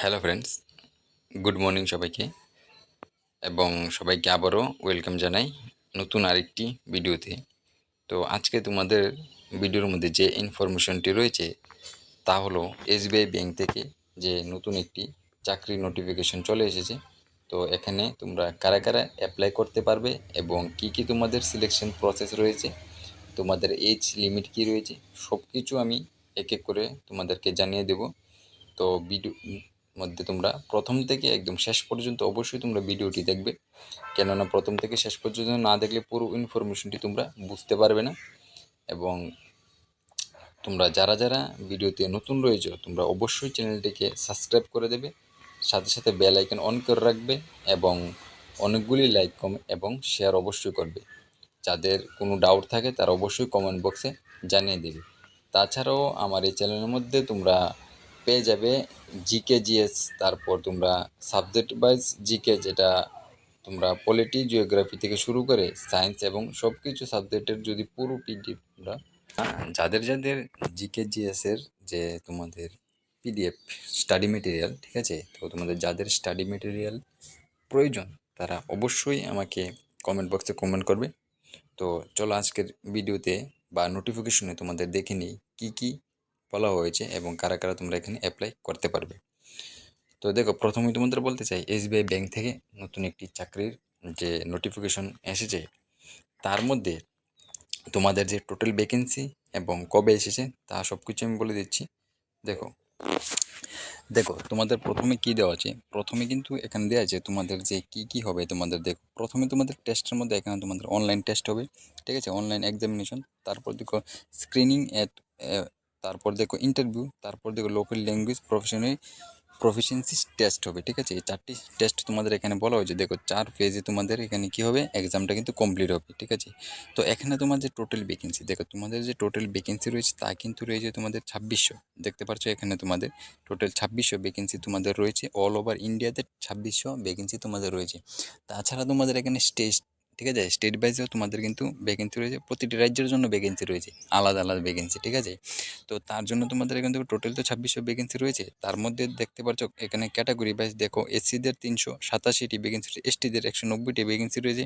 Hello friends good morning সবাইকে। এবং সবাইকে আবারও ওয়েলকাম জানাই নতুন আরেকটি ভিডিওতে তো আজকে তোমাদের ভিডিওর মধ্যে যে ইনফরমেশনটি রয়েছে, তা হলো এসবিআই ব্যাংক থেকে যে নতুন একটি চাকরির নোটিফিকেশন চলে এসেছে। তো এখানে তোমরা কারা কারা অ্যাপ্লাই করতে পারবে এবং কি কি তোমাদের সিলেকশন প্রসেস রয়েছে, তোমাদের এজ লিমিট কি রয়েছে সব কিছু আমি এক এক করে তোমাদেরকে জানিয়ে দেব। তো ভিডিও মধ্যে তোমরা প্রথম থেকে একদম শেষ পর্যন্ত অবশ্যই তোমরা ভিডিওটি দেখবে। কেননা প্রথম থেকে শেষ পর্যন্ত না দেখলে পুরো ইনফরমেশনটি তোমরা বুঝতে পারবে না। এবং তোমরা যারা যারা ভিডিওতে নতুন রয়েছে, তোমরা অবশ্যই চ্যানেলটিকে সাবস্ক্রাইব করে দেবে। সাথে সাথে বেল আইকন অন করে রাখবে এবং অনেকগুলি লাইক কম এবং শেয়ার অবশ্যই করবে। যাদের কোনো ডাউট থাকে তারা অবশ্যই কমেন্ট বক্সে জানিয়ে দেবে। তাছাড়াও আমার এই চ্যানেলের মধ্যে তোমরা পেয়ে যাবে জিকে জিএস তারপর তোমরা সাবজেক্ট ওয়াইজ জিকে যেটা তোমরা পলিটি জিওগ্রাফি থেকে শুরু করে সায়েন্স এবং সব কিছু সাবজেক্টের যদি পুরো পিডিএফ তোমরা, যাদের যাদের জিকে জিএসের যে তোমাদের পিডিএফ স্টাডি মেটেরিয়াল ঠিক আছে? তো তোমাদের যাদের স্টাডি মেটেরিয়াল প্রয়োজন, তারা অবশ্যই আমাকে কমেন্ট বক্সে কমেন্ট করবে। তো চলো আজকের ভিডিওতে বা নোটিফিকেশনে তোমাদের দেখে নিই কী কী বলা হয়েছে এবং কারা কারা তোমরা এখানে অ্যাপ্লাই করতে পারবে। তো দেখো প্রথমেই তোমাদের বলতে চাই এসবিআই ব্যাংক থেকে নতুন একটি চাকরির যে নোটিফিকেশন এসেছে, তার মধ্যে তোমাদের যে টোটাল ভ্যাকেন্সি এবং কবে এসেছে, তা সব কিছু আমি বলে দিচ্ছি। দেখো দেখো, তোমাদের প্রথমে কি দেওয়া আছে? প্রথমে কিন্তু এখানে দেওয়া আছে তোমাদের যে কি কি হবে তোমাদের দেখো, প্রথমে তোমাদের টেস্টের মধ্যে এখানে তোমাদের অনলাইন টেস্ট হবে, ঠিক আছে? অনলাইন এক্সামিনেশন তারপর দেখো স্ক্রিনিং অ্যাট তারপর দেখো ইন্টারভিউ তারপর দেখো local language professional proficiency test হবে, ঠিক আছে? এই চারটি টেস্ট তোমাদের এখানে বলা হয়েছে। দেখো চার পেজে তোমাদের এখানে কি হবে? এক্সামটা কিন্তু কমপ্লিট হবে, ঠিক আছে? তো এখানে তোমার যে টোটাল ভ্যাকেন্সি দেখো তোমাদের যে টোটাল ভ্যাকেন্সি রয়েছে তা কিন্তু রয়েছে তোমাদের ছাব্বিশশো। দেখতে পাচ্ছ এখানে তোমাদের টোটাল ছাব্বিশশো ভ্যাকেন্সি তোমাদের রয়েছে। অল ওভার ইন্ডিয়াতে ছাব্বিশশো ভ্যাকেন্সি তোমাদের রয়েছে। তাছাড়া তোমাদের এখানে স্টেজ ঠিক আছে? স্টেট ওয়াইজেও তোমাদের কিন্তু ভ্যাকেন্সি রয়েছে। প্রতিটি রাজ্যের জন্য ভ্যাকেন্সি রয়েছে। আলাদা আলাদা ভ্যাকেন্সি ঠিক আছে? তো তার জন্য তোমাদের থেকে টোটাল তো ছাব্বিশশো ভ্যাকেন্সি রয়েছে। তার মধ্যে দেখতে পাচ্ছ, এখানে ক্যাটাগরি ওয়াইজ দেখো এসসিদের তিনশো সাতাশিটি ভ্যাকেন্সি রয়েছে এসটিদের একশো নব্বইটি ভ্যাকেন্সি রয়েছে।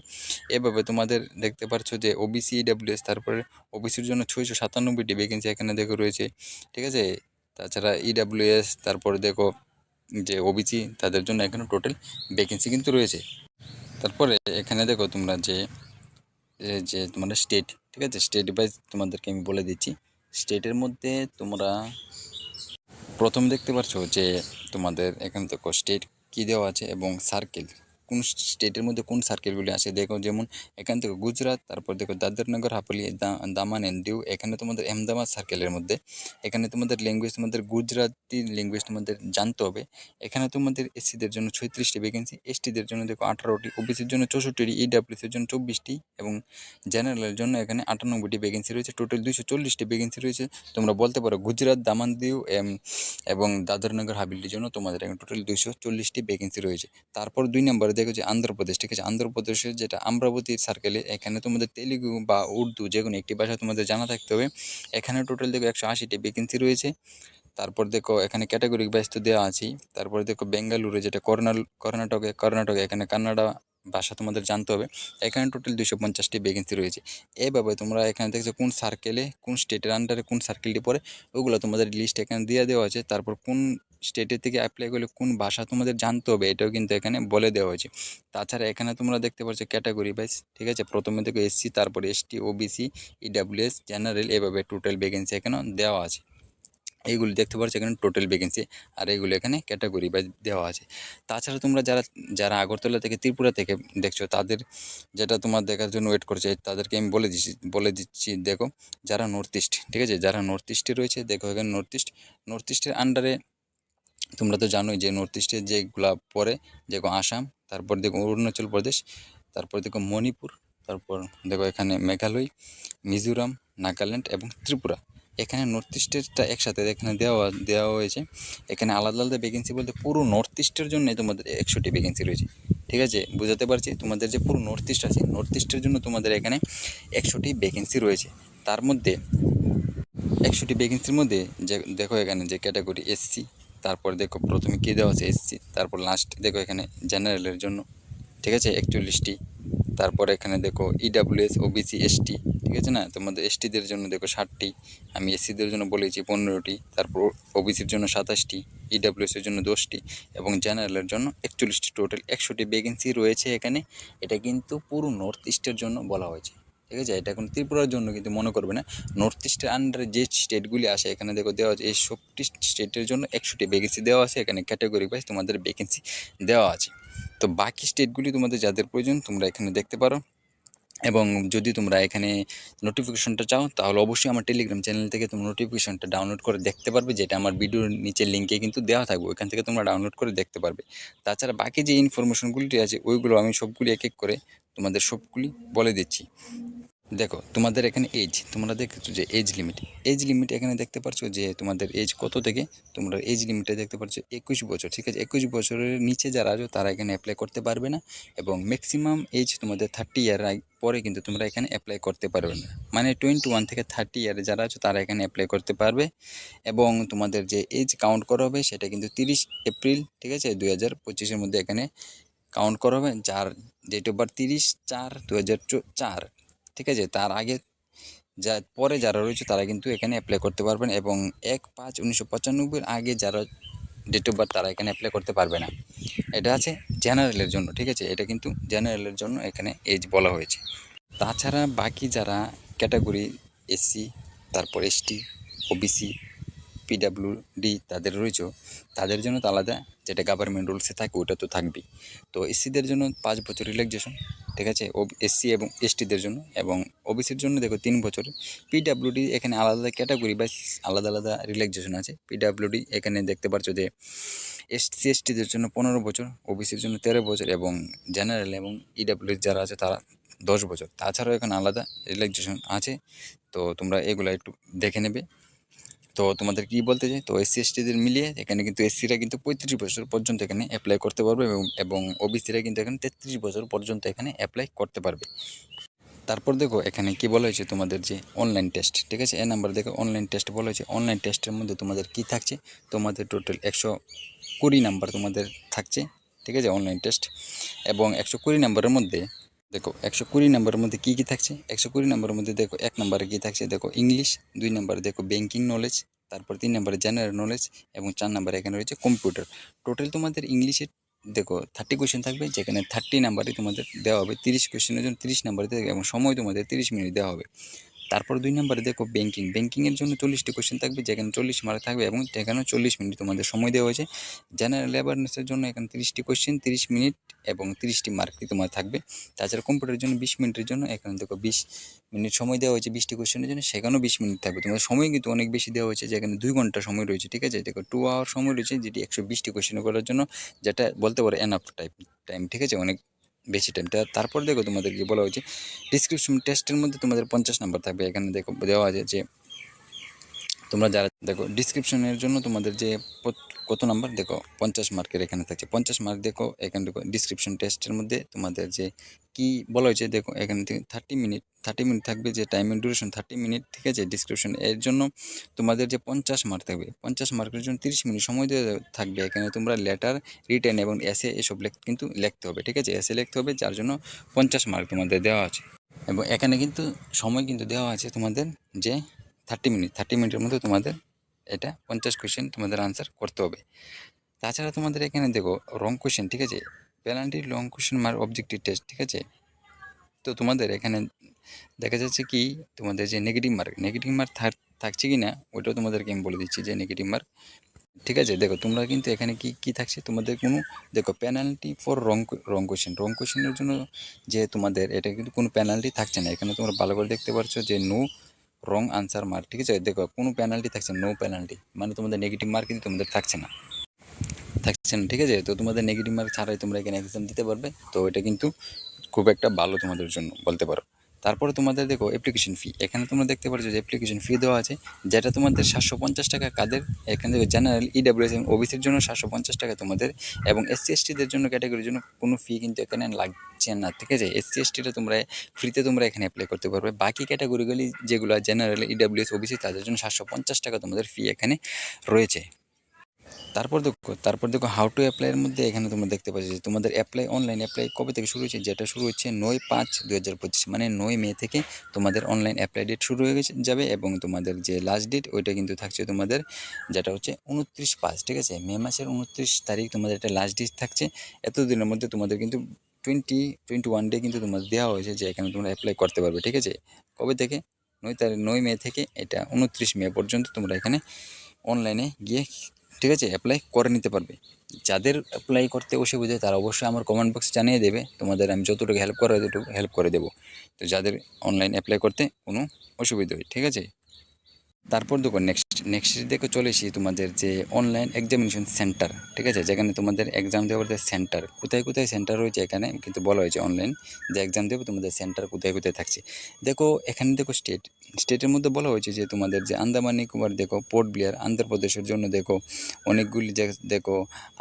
এভাবে তোমাদের দেখতে পাচ্ছ যে ওবিসি ইডাব্লিউএস তারপরে ওবিসির জন্য ছয়শো সাতানব্বইটি ভ্যাকেন্সি এখানে দেখো রয়েছে। ঠিক আছে? তাছাড়া ইডাব্লিউএস তারপরে দেখো যে ওবিসি তাদের জন্য এখানে টোটাল ভ্যাকেন্সি কিন্তু রয়েছে। তারপরে এখানে দেখো তোমরা যে যে তোমাদের স্টেট ঠিক আছে? স্টেট ওয়াইজ তোমাদেরকে আমি বলে দিচ্ছি। স্টেটের মধ্যে তোমরা প্রথম দেখতে পাচ্ছ যে তোমাদের এখানে দেখো স্টেট কী দেওয়া আছে এবং সার্কেল কোন স্টেটের মধ্যে কোন সার্কেলগুলি আছে? দেখো যেমন এখান থেকে গুজরাট, তারপর দেখো দাদরনগর, হাপলি দামান এন্ড ডিউ এখানে তোমাদের আহমেদাবাদ সার্কেলের মধ্যে। এখানে তোমাদের ল্যাঙ্গুয়েজ তোমাদের গুজরাটি ল্যাঙ্গুয়েজ তোমাদের জানতে হবে। এখানে তোমাদের এসসিদের জন্য ছয়ত্রিশটি ভ্যাকেন্সি এসটিদের জন্য দেখো আঠারোটি, ওবিসির জন্য চৌষট্টিটি ইডাব্লিউসির জন্য চব্বিশটি এবং জেনারেলের জন্য এখানে আটানব্বইটি ভ্যাকেন্সি রয়েছে। টোটাল দুইশো চল্লিশটি ভ্যাকেন্সি রয়েছে। তোমরা বলতে পারো গুজরাট, দামান, দিউ এবং দাদরনগর, হাবিলির জন্য তোমাদের এখানে টোটাল দুইশো চল্লিশটি ভ্যাকেন্সি রয়েছে। তারপর দুই নম্বরে দেখো যে আন্ধ্রপ্রদেশ ঠিক আছে? আন্ধ্রপ্রদেশের যেটা আম্রাবতী সার্কেলে এখানে তোমাদের তেলেগু বা উর্দু যে কোনো একটি ভাষা তোমাদের জানা থাকতে হবে। এখানে টোটাল দেখো একশো আশিটি ভ্যাকেন্সি রয়েছে। তারপর দেখো এখানে ক্যাটাগরি বাইজ তো দেওয়া আছে। তারপর দেখো বেঙ্গালুরু যেটা কর্নাল, কর্ণাটকে কর্ণাটকে, এখানে কান্নাডা ভাষা তোমাদের জানতে হবে। এখানে টোটাল দুশো পঞ্চাশটি ভ্যাকেন্সি রয়েছে। এইভাবে তোমরা এখানে দেখছ কোন সার্কেলে কোন স্টেটের আন্ডারে কোন সার্কেলটি পড়ে? ওগুলো তোমাদের লিস্ট এখানে দিয়ে দেওয়া আছে। তারপর কোন স্টেটের থেকে অ্যাপ্লাই করলে কোন ভাষা তোমাদের জানতে হবে, এটাও কিন্তু এখানে বলে দেওয়া হয়েছে। তাছাড়া এখানে তোমরা দেখতে পাচ্ছ ক্যাটাগরি ওয়াইজ ঠিক আছে? প্রথমে দেখো এসসি তারপরে এসটি ওবিসি ইডাব্লিউএস জেনারেল এভাবে টোটাল ভ্যাকেন্সি এখানে দেওয়া আছে। এইগুলি দেখতে পাচ্ছ এখানে টোটাল ভ্যাকেন্সি আর এইগুলো এখানে ক্যাটাগরি বা দেওয়া আছে। তাছাড়া তোমরা যারা যারা আগরতলা থেকে ত্রিপুরা থেকে দেখছ, তাদের যেটা তোমার দেখার জন্য ওয়েট করছে, তাদেরকে আমি বলে দিচ্ছি বলে দিচ্ছি, দেখো, যারা নর্থ ইস্ট ঠিক আছে? যারা নর্থ ইস্টে রয়েছে, দেখো এখানে নর্থ ইস্ট নর্থ ইস্টের আন্ডারে তোমরা তো জানোই যে নর্থ ইস্টে যেগুলা পরে, দেখো আসাম, তারপর দেখো অরুণাচল প্রদেশ, তারপর দেখো মণিপুর, তারপর দেখো এখানে মেঘালয়, মিজোরাম, নাগাল্যান্ড এবং ত্রিপুরা। এখানে নর্থ ইস্টেরটা একসাথে এখানে দেওয়া দেওয়া হয়েছে। এখানে আলাদা আলাদা ভ্যাকেন্সি বলতে পুরো নর্থ ইস্টের জন্য তোমাদের একশোটি ভ্যাকেন্সি রয়েছে। ঠিক আছে? বুঝাতে পারছি? তোমাদের যে পুরো নর্থ ইস্ট আছে নর্থ ইস্টের জন্য তোমাদের এখানে একশোটি ভ্যাকেন্সি রয়েছে। তার মধ্যে একশোটি ভ্যাকেন্সির মধ্যে যে, দেখো এখানে যে ক্যাটাগরি এসসি তারপর দেখো প্রথমে কী দেওয়া আছে? এসসি তারপর লাস্ট দেখো এখানে জেনারেলের জন্য, ঠিক আছে? একচল্লিশটি তারপর এখানে দেখো E ইডাব্লিউএস ওবিসি এসটি ঠিক আছে না? তোমাদের এসটিদের জন্য দেখো ষাটটি, আমি এসসিদের জন্য বলেছি পনেরোটি, তারপর ও ওবিসির জন্য সাতাশটি ইডাব্লিউএস এর জন্য দশটি, এবং জেনারেলের জন্য একচল্লিশটি টোটাল একশোটি ভ্যাকেন্সি রয়েছে এখানে। এটা কিন্তু পুরো নর্থ ইস্টের জন্য বলা হয়েছে। ঠিক আছে? এটা এখন ত্রিপুরার জন্য কিন্তু মনে করবে না। নর্থ ইস্টের আন্ডারে যে স্টেটগুলি আসে, এখানে দেখো দেওয়া আছে এই সবটি স্টেটের জন্য একশোটি ভ্যাকেন্সি দেওয়া আছে। এখানে ক্যাটাগরি ওয়াইজ তোমাদের ভ্যাকেন্সি দেওয়া আছে। তো বাকি স্টেটগুলি তোমাদের যাদের প্রয়োজন, তোমরা এখানে দেখতে পারো। এবং যদি তোমরা এখানে নোটিফিকেশনটা চাও, তাহলে অবশ্যই আমার টেলিগ্রাম চ্যানেল থেকে তোমরা নোটিফিকেশনটা ডাউনলোড করে দেখতে পারবে, যেটা আমার ভিডিওর নিচের লিঙ্কে কিন্তু দেওয়া থাকবে। ওইখান থেকে তোমরা ডাউনলোড করে দেখতে পারবে। তাছাড়া বাকি যে ইনফরমেশনগুলি আছে, ওইগুলো আমি সবগুলি এক এক করে তোমাদের সবগুলি বলে দিচ্ছি। দেখো, তোমাদের এখানে এজ তোমরা দেখছ যে এজ লিমিট এজ লিমিট এখানে দেখতে পারছ যে তোমাদের এজ কত থেকে? তোমরা এজ লিমিটে দেখতে পারছ একুশ বছর, ঠিক আছে? একুশ বছরের নিচে যারা আছো, তারা এখানে অ্যাপ্লাই করতে পারবে না এবং ম্যাক্সিমাম এজ তোমাদের থার্টি ইয়ার পরে কিন্তু তোমরা এখানে অ্যাপ্লাই করতে পারবে না। মানে টোয়েন্টি ওয়ান থেকে থার্টি ইয়ারে যারা আছো, তারা এখানে অ্যাপ্লাই করতে পারবে এবং তোমাদের যে এজ কাউন্ট করা হবে, সেটা কিন্তু তিরিশ এপ্রিল, ঠিক আছে? দুই হাজার পঁচিশের মধ্যে এখানে কাউন্ট করা হবে। যার ডেট অফ বার্থ তিরিশ চার দু হাজার চার। ঠিক আছে? তার আগে যা, পরে যারা রয়েছে তারা কিন্তু এখানে অ্যাপ্লাই করতে পারবেন এবং এক পাঁচ উনিশশো পঁচানব্বইয়ের আগে যারা ডেট অফ বার্থ তারা এখানে অ্যাপ্লাই করতে পারবে না। এটা আছে জেনারেলের জন্য, ঠিক আছে? এটা কিন্তু জেনারেলের জন্য এখানে এজ বলা হয়েছে। তাছাড়া বাকি যারা ক্যাটাগরি এসসি তারপর এসটি ওবিসি পিডাব্লিউডি তাদের রয়েছে। তাদের জন্য তো আলাদা যেটা গভর্নমেন্ট রুলসে থাকে, ওটা তো থাকবেই। তো এসসিদের জন্য পাঁচ বছর রিল্যাক্সেশন ঠিক আছে? ও এসসি এবং এসটিদের জন্য এবং ওবিসির জন্য দেখো তিন বছর। পিডাব্লিউডি এখানে আলাদা ক্যাটাগরি বা আলাদা আলাদা রিল্যাক্সেশন আছে। পিডাব্লিউডি এখানে দেখতে পাচ্ছ যে এসসি এসটিদের জন্য পনেরো বছর ওবিসির জন্য তেরো বছর এবং জেনারেল এবং ইডাব্লিউ যারা আছে তারা দশ বছর। তাছাড়াও এখানে আলাদা রিল্যাক্সেশন আছে। তো তোমরা এগুলো একটু দেখে নেবে। তো তোমাদের কি বলতে চাই? তো এসসি এসটিদের মিলিয়ে এখানে কিন্তু এসসিরা কিন্তু পঁয়ত্রিশ বছর পর্যন্ত এখানে অ্যাপ্লাই করতে পারবে এবং এবং ওবিসিরা কিন্তু এখানে তেত্রিশ বছর পর্যন্ত এখানে অ্যাপ্লাই করতে পারবে। তারপর দেখো, এখানে কি বলা হয়েছে তোমাদের যে অনলাইন টেস্ট ঠিক আছে? এ নাম্বার দেখো অনলাইন টেস্ট বলা হয়েছে। অনলাইন টেস্টের মধ্যে তোমাদের কি থাকছে? তোমাদের টোটাল একশো কুড়ি নাম্বার তোমাদের থাকছে, ঠিক আছে? অনলাইন টেস্ট এবং একশো কুড়ি নাম্বারের মধ্যে দেখো, একশো কুড়ি নম্বরের মধ্যে কী কী থাকছে? একশো কুড়ি নম্বরের মধ্যে দেখো, এক নম্বরে কী থাকছে? দেখো ইংলিশ দুই নম্বরে দেখো ব্যাঙ্কিং নলেজ তারপর তিন নম্বরে জেনারেল নলেজ এবং চার নম্বরে এখানে রয়েছে কম্পিউটার টোটাল তোমাদের ইংলিশে দেখো থার্টি কোয়েশ্চেন থাকবে, যেখানে থার্টি নাম্বারে তোমাদের দেওয়া হবে। তিরিশ কোয়েশ্চেনের জন্য তিরিশ নাম্বারে এবং সময় তোমাদের তিরিশ মিনিট দেওয়া হবে। তারপর দুই নম্বরে দেখো ব্যাঙ্কিং ব্যাঙ্কিংয়ের জন্য চল্লিশটি কোয়েশ্চেন থাকবে, যেখানে চল্লিশ মার্ক থাকবে এবং সেখানেও চল্লিশ মিনিট তোমাদের সময় দেওয়া হয়েছে। জেনারেল অ্যাওয়ারনেসের জন্য এখানে তিরিশটি কোয়েশ্চেন তিরিশ মিনিট এবং তিরিশটি মার্কই তোমার থাকবে। তাছাড়া কম্পিউটারের জন্য বিশ মিনিটের জন্য এখানে দেখো বিশ মিনিট সময় দেওয়া হয়েছে, বিশটি কোয়েশ্চেনের জন্য সেখানেও বিশ মিনিট থাকবে। তোমাদের সময় কিন্তু অনেক বেশি দেওয়া হয়েছে, যেখানে দুই ঘণ্টা সময় রয়েছে, ঠিক আছে? দেখো টু আওয়ার সময় রয়েছে, যেটি একশো বিশটি কোয়েশ্চেন করার জন্য, যেটা বলতে পারো এনাফ টাইপ টাইম ঠিক আছে? অনেক বেশি টাইম তারপর দেখো তোমাদেরকে বলা হয়েছে ডিসক্রিপশন টেস্টের মধ্যে তোমাদের পঞ্চাশ নাম্বার থাকবে। এখানে দেখো দেওয়া আছে যে তোমরা যারা, দেখো ডিসক্রিপশনের জন্য তোমাদের যে কত নাম্বার দেখো, পঞ্চাশ মার্কের এখানে থাকছে। পঞ্চাশ মার্ক দেখো, এখানে দেখো ডিসক্রিপশন টেস্টের মধ্যে তোমাদের যে কি বলা হয়েছে, দেখো, এখানে থেকে থার্টি মিনিট থার্টি মিনিট থাকবে যে টাইমের ডিউরেশন থার্টি মিনিট ঠিক আছে? ডিসক্রিপশন এর জন্য তোমাদের যে পঞ্চাশ মার্ক থাকবে, পঞ্চাশ মার্কের জন্য তিরিশ মিনিট সময় দিয়ে থাকবে। এখানে তোমরা লেটার রিটার্ন এবং এসে এসব লেখ, কিন্তু লিখতে হবে, ঠিক আছে? এসে লিখতে হবে, যার জন্য পঞ্চাশ মার্ক তোমাদের দেওয়া আছে। এবং এখানে কিন্তু সময় কিন্তু দেওয়া আছে তোমাদের যে থার্টি মিনিট থার্টি মিনিটের মধ্যে তোমাদের এটা পঞ্চাশ কোয়েশ্চেন তোমাদের আনসার করতে হবে। তাছাড়া তোমাদের এখানে দেখো রং কোয়েশ্চেন ঠিক আছে? পেনাল্টি লং কোয়েশ্চেন মার অবজেক্টিভ টেস্ট ঠিক আছে? তো তোমাদের এখানে দেখা যাচ্ছে কি, তোমাদের যে নেগেটিভ মার্ক নেগেটিভ মার্ক থাকছে কি না ওইটাও তোমাদেরকে আমি বলে দিচ্ছি যে নেগেটিভ মার্ক ঠিক আছে? দেখো, তোমরা কিন্তু এখানে কি কি থাকছে? তোমাদের কোনো, দেখো penalty for wrong wrong question wrong কোয়েশ্চেনের জন্য যে তোমাদের, এটা কিন্তু কোনো পেনাল্টি থাকছে না। এখানে তোমরা ভালো করে দেখতে পারছ যে নো রং আনসার মার্ক ঠিক আছে? দেখো, কোনো পেনাল্টি থাকছে নো পেনাল্টি মানে তোমাদের নেগেটিভ মার্ক কিন্তু তোমাদের থাকছে না। থাকছে না, ঠিক আছে? তো তোমাদের নেগেটিভ মার্ক ছাড়াই তোমরা এখানে এক্সাম দিতে পারবে। তো এটা কিন্তু খুব একটা ভালো তোমাদের জন্য, বলতে পারো। তারপরে তোমাদের দেখো অ্যাপ্লিকেশন ফি এখানে তোমরা দেখতে পাচ্ছ যে অ্যাপ্লিকেশন ফি দেওয়া আছে, যেটা তোমাদের সাতশো পঞ্চাশ টাকা কাদের, এখানে দেখো জেনারেল ইডাব্লিউএস এবং ওবিসির জন্য সাতশো পঞ্চাশ টাকা তোমাদের, এবং এসসি এসটিদের জন্য ক্যাটাগরির জন্য কোনো ফি কিন্তু এখানে লাগছে না। ঠিক আছে? এস এসসি এসটিটা তোমরা ফ্রিতে তোমরা এখানে অ্যাপ্লাই করতে পারবে। বাকি ক্যাটাগরিগুলি যেগুলো জেনারেল ইডাব্লিউএস ওবিসি তাদের জন্য সাতশো পঞ্চাশ টাকা তোমাদের ফি এখানে রয়েছে। তারপর দেখো তারপর দেখো হাউ টু অ্যাপ্লাইয়ের মধ্যে এখানে তোমরা দেখতে পাচ্ছ যে তোমাদের অ্যাপ্লাই অনলাইন অ্যাপ্লাই কবে থেকে শুরু হয়েছে? যেটা শুরু হচ্ছে নয় পাঁচ দু হাজার পঁচিশ মানে নয় মে থেকে তোমাদের অনলাইন অ্যাপ্লাই ডেট শুরু হয়ে গেছে, যাবে এবং তোমাদের যে লাস্ট ডেট ওইটা কিন্তু থাকছে তোমাদের যেটা হচ্ছে উনত্রিশ পাঁচ, ঠিক আছে? মে মাসের উনত্রিশ তারিখ তোমাদের একটা লাস্ট ডেট থাকছে। এতদিনের মধ্যে তোমাদের কিন্তু টোয়েন্টি টোয়েন্টি ওয়ান ডে কিন্তু তোমাদের দেওয়া হয়েছে যে এখানে তোমরা অ্যাপ্লাই করতে পারবে, ঠিক আছে? কবে থেকে? নয় তারিখ, নয় মে থেকে এটা উনত্রিশ মে পর্যন্ত তোমরা এখানে অনলাইনে গিয়ে ঠিক আছে অ্যাপ্লাই করে নিতে পারবে। যাদের অ্যাপ্লাই করতে অসুবিধা তারা অবশ্যই আমার কমেন্ট বক্সে জানিয়ে দেবে। তোমাদের আমি যতটুকু হেল্প করা ততটুকু হেল্প করে দেবো। তো যাদের অনলাইন অ্যাপ্লাই করতে কোনো অসুবিধা হয়, ঠিক আছে? তারপর দেখো নেক্সট নেক্সট দেখো চলে এসেছি তোমাদের যে অনলাইন এক্সামিনেশন সেন্টার ঠিক আছে? যেখানে তোমাদের এক্সাম দেওয়ার সেন্টার কোথায় কোথায় সেন্টার রয়েছে এখানে? কিন্তু বলা হয়েছে অনলাইন যে এক্সাম দেবে তোমাদের সেন্টার কোথায় কোথায় থাকছে। দেখো, এখানে দেখো স্টেট স্টেটের মধ্যে বলা হয়েছে যে তোমাদের যে আন্দামান নিকোবর দেখো, পোর্ট ব্লেয়ার, আন্ধ্রপ্রদেশের জন্য দেখো অনেকগুলি দেখো,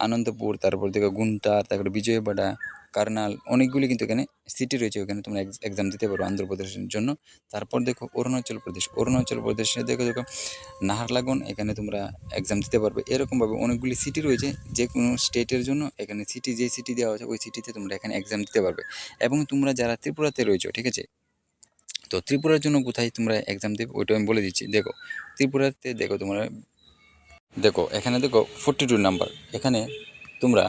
আনন্দপুর, তারপর দেখো গুন্টার, তারপরে বিজয়বাড়া কার্নাল অনেকগুলি কিন্তু এখানে সিটি রয়েছে, ওখানে তোমরা এক্সাম দিতে পারো আন্ধ্রপ্রদেশের জন্য। তারপর দেখো অরুণাচল প্রদেশ। অরুণাচল প্রদেশে দেখো দেখো, নাহারলাগুন, এখানে তোমরা এক্সাম দিতে পারবে। এরকমভাবে অনেকগুলি সিটি রয়েছে যে কোনো স্টেটের জন্য এখানে সিটি যে সিটি দেওয়া আছে, ওই সিটিতে তোমরা এখানে এক্সাম দিতে পারবে। এবং তোমরা যারা ত্রিপুরাতে রয়েছো, ঠিক আছে? তো ত্রিপুরার জন্য কোথায় তোমরা এক্সাম দেবে, ওইটা আমি বলে দিচ্ছি। দেখো, ত্রিপুরাতে দেখো তোমরা, দেখো, এখানে দেখো ফোরটি টু নাম্বার এখানে তোমরা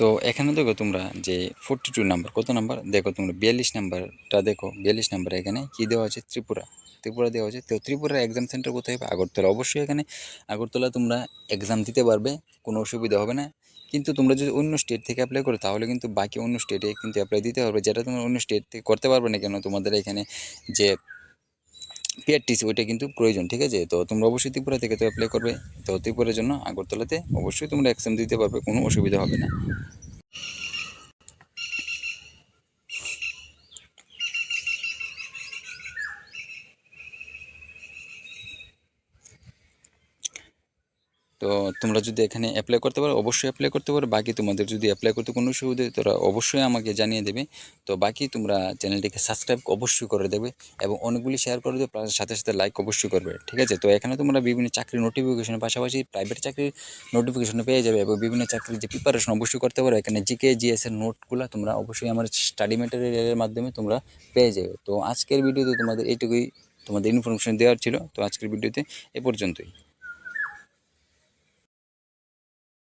তো এখানে দেখো তোমরা যে ফোরটি টু নাম্বার কত নাম্বার দেখো তোমরা বিয়াল্লিশ নাম্বারটা দেখো, বিয়াল্লিশ নাম্বার এখানে কী দেওয়া আছে? ত্রিপুরা। ত্রিপুরা দেওয়া আছে। তো ত্রিপুরার এক্সাম সেন্টার কোথায় হবে আগরতলা। অবশ্যই এখানে আগরতলা তোমরা এক্সাম দিতে পারবে, কোনো অসুবিধা হবে না। কিন্তু তোমরা যদি অন্য স্টেট থেকে অ্যাপ্লাই করো, তাহলে কিন্তু বাকি অন্য স্টেটে কিন্তু অ্যাপ্লাই দিতে পারবে। যেটা তোমরা অন্য স্টেট থেকে করতে পারবে না কেন, তোমাদের এখানে যে পিআরটিসি ওইটা কিন্তু প্রয়োজন, ঠিক আছে? তো তোমরা অবশ্যই ত্রিপুরা থেকে তো অ্যাপ্লাই করবে। তো ত্রিপুরার জন্য আগরতলাতে অবশ্যই তোমরা এক্সাম দিতে পারবে, কোনো অসুবিধা হবে না। তো তোমরা যদি এখানে অ্যাপ্লাই করতে পারো, অবশ্যই অ্যাপ্লাই করতে পারো। বাকি তোমাদের যদি অ্যাপ্লাই করতে কোনো অসুবিধা হয়, তোরা অবশ্যই আমাকে জানিয়ে দেবে। তো বাকি তোমরা চ্যানেলটিকে সাবস্ক্রাইব অবশ্যই করে দেবে এবং অনেকগুলি শেয়ার করে দেবে সাথে সাথে লাইক অবশ্যই করবে, ঠিক আছে? তো এখানে তোমরা বিভিন্ন চাকরির নোটিফিকেশনের পাশাপাশি প্রাইভেট চাকরির নোটিফিকেশন পেয়ে যাবে এবং বিভিন্ন চাকরির যে প্রিপারেশন অবশ্যই করতে পারো। এখানে জিকে জিএস এর নোটগুলো তোমরা অবশ্যই আমার স্টাডি ম্যাটেরিয়ালের মাধ্যমে তোমরা পেয়ে যাবে। তো আজকের ভিডিওতে তোমাদের এইটুকুই, তোমাদের ইনফরমেশন দেওয়ার ছিল। তো আজকের ভিডিওতে এ পর্যন্তই।